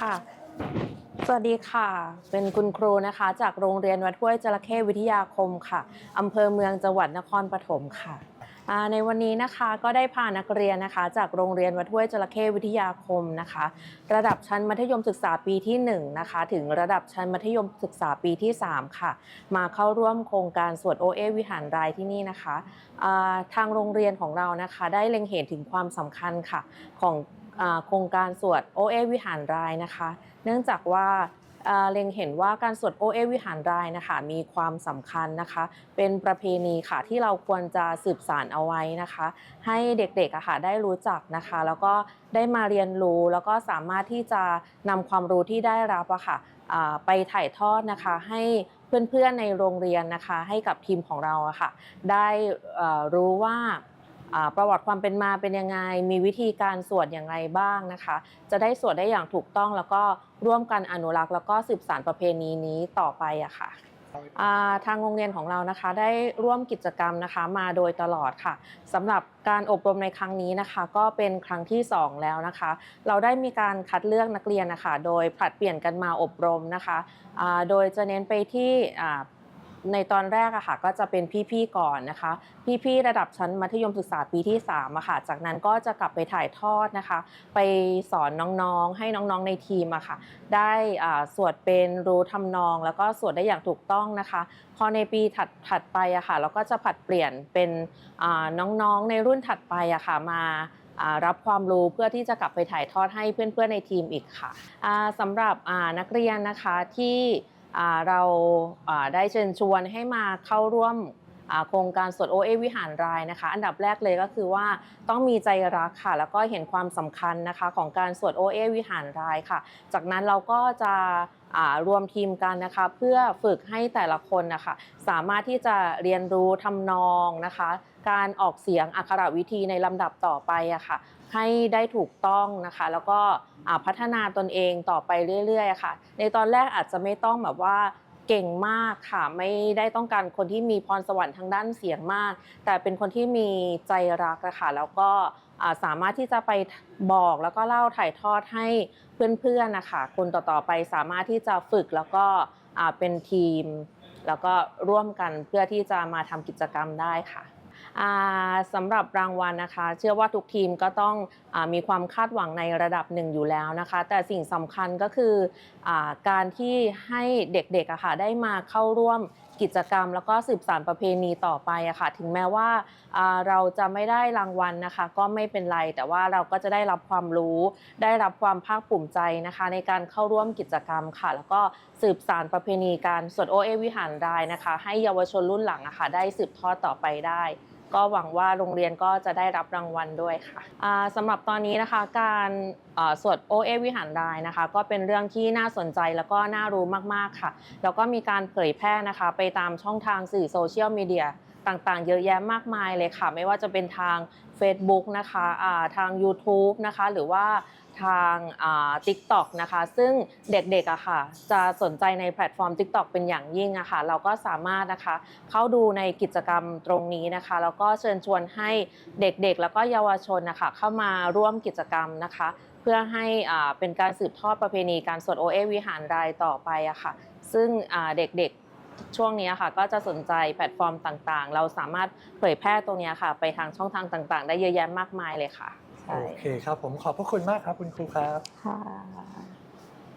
ค่ะ สวัสดีค่ะ เป็นคุณครูนะคะ จากโรงเรียนวัดห้วยจระเข้วิทยาคมค่ะอำเภอเมืองจังหวัดนครปฐมค่ะในวันนี้นะคะก็ได้พานักเรียนนะคะ จากโรงเรียนวัดห้วยจระเข้วิทยาคมนะคะ ระดับชั้นมัธยมศึกษาปีที่1นะคะถึงระดับชั้นมัธยมศึกษาปีที่ 3 ค่ะ มาเข้าร่วมโครงการสวดโอเอวิหารรายที่นี่นะคะทางโรงเรียนของเรานะคะ ได้เล็งเห็นถึงความสำคัญค่ะของ โครงการสวดโอเอวิหารรายนะคะ เนื่องจากว่าเอ่อเล็งเห็นว่าการสวดโอเอวิหารรายนะคะมีความสำคัญนะคะ เป็นประเพณีค่ะที่เราควรจะสืบสานเอาไว้นะคะ ให้เด็กๆะค่ะได้รู้จักนะคะ แล้วก็ได้มาเรียนรู้แล้วก็สามารถที่จะนำความรู้ที่ได้รับอะค่ะไปถ่ายทอดนะคะให้เพื่อนๆในโรงเรียนนะคะ ให้กับทีมของเราอะค่ะ ได้รู้ว่า ประวัติความเป็นมาเป็นยังไง มีวิธีการสวดอย่างไรบ้างนะคะ จะได้สวดได้อย่างถูกต้องแล้วก็ร่วมกันอนุรักษ์ แล้วก็สืบสานประเพณีนี้ต่อไปอะค่ะอ่าทางโรงเรียนของเรานะคะได้ร่วมกิจกรรมนะคะมาโดยตลอดค่ะสำหรับการอบรมในครั้งนี้นะคะ ก็เป็นครั้งที่ 2 แล้วนะคะ เราได้มีการคัดเลือกนักเรียนนะคะโดยผลัดเปลี่ยนกันมาอบรมนะคะโดยจะเน้นไปที่ ในตอนแรกอะค่ะก็จะเป็นพี่ๆก่อนนะคะ พี่ๆระดับชั้นมัธยมศึกษาปีที่3อะค่ะ จากนั้นก็จะกลับไปถ่ายทอดนะคะ ไปสอนน้องๆ ให้น้องๆในทีมอะค่ะ ได้สวดเป็นรู้ทำนอง แล้วก็สวดได้อย่างถูกต้องนะคะ พอในปีถัดถัดไปอะค่ะ เราก็จะผัดเปลี่ยนเป็นน้องๆในรุ่นถัดไปอะค่ะมารับความรู้เพื่อที่จะกลับไปถ่ายทอดให้เพื่อนๆในทีมอีกค่ะสำหรับนักเรียนนะคะที่ เราได้เชิญชวนให้มาเข้าร่วม โครงการสวดโอเอวิหารรายนะคะ อันดับแรกเลยก็คือว่าต้องมีใจรักค่ะ แล้วก็เห็นความสำคัญนะคะของการสวดโอเอวิหารรายค่ะ จากนั้นเราก็จะรวมทีมกันนะคะ เพื่อฝึกให้แต่ละคนนะคะสามารถที่จะเรียนรู้ทำนองนะคะ การออกเสียงอักขระวิธีในลำดับต่อไปอะค่ะ ให้ได้ถูกต้องนะคะ แล้วก็พัฒนาตนเองต่อไปเรื่อยๆะค่ะ ในตอนแรกอาจจะไม่ต้องแบบว่า เก่งมากค่ะ ไม่ได้ต้องการคนที่มีพรสวรรค์ทางด้านเสียงมาก แต่เป็นคนที่มีใจรักค่ะแล้วก็สามารถที่จะไปบอกแล้วก็เล่าถ่ายทอดให้เพื่อนๆนะคะคนต่อๆไปสามารถที่จะฝึกแล้วก็เป็นทีม แล้วก็ร่วมกันเพื่อที่จะมาทำกิจกรรมได้ค่ะ สำหรับรางวัลนะคะ เชื่อว่าทุกทีมก็ต้องอมีความคาดหวังในระดับหนึ่งอยู่แล้วนะคะ แต่สิ่งสำคัญก็คืออการที่ให้เด็กๆะค่ะได้มาเข้าร่วม กิจกรรม แล้วก็สืบสานประเพณีต่อไปอะค่ะ ถึงแม้ว่าเราจะไม่ได้รางวัลนะคะ ก็ไม่เป็นไร แต่ว่าเราก็จะได้รับความรู้ ได้รับความภาคภูมิใจนะคะ ในการเข้าร่วมกิจกรรมค่ะ แล้วก็สืบสานประเพณีการสวดโอเอวิหารรายนะคะ ให้เยาวชนรุ่นหลังอะค่ะได้สืบทอดต่อไปได้ ก็หวังว่าโรงเรียนก็จะได้รับรางวัลด้วยค่ะสำหรับตอนนี้นะคะการสวดโอเอวิหารรายนะคะ ก็เป็นเรื่องที่น่าสนใจแล้วก็น่ารู้มากๆค่ะ แล้วก็มีการเผยแพร่นะคะ ไปตามช่องทางสื่อโซเชียลมีเดีย ต่างๆ เยอะแยะมากมายเลยค่ะ ไม่ว่าจะเป็นทาง Facebook นะคะทาง YouTube นะคะหรือว่าทางอ่า TikTok นะคะ ซึ่งเด็กๆอะค่ะ จะสนใจในแพลตฟอร์ม TikTok เป็นอย่างยิ่งอะค่ะ เราก็สามารถนะคะเข้าดูในกิจกรรมตรงนี้นะคะ แล้วก็เชิญชวนให้เด็กๆ แล้วก็เยาวชนนะคะเข้ามาร่วมกิจกรรมนะคะ เพื่อให้เป็นการสืบทอดประเพณีการสวดโอเอวิหารรายต่อไปอะค่ะ ซึ่งเด็กๆ ช่วงนี้ค่ะก็จะสนใจแพลตฟอร์มต่างๆ เราสามารถเผยแพร่ตรงนี้ค่ะ ไปทางช่องทางต่าง ๆ ได้เยอะแยะมากมายเลยค่ะใช่โอเคครับผมขอบพระคุณมากครับคุณครูครับค่ะ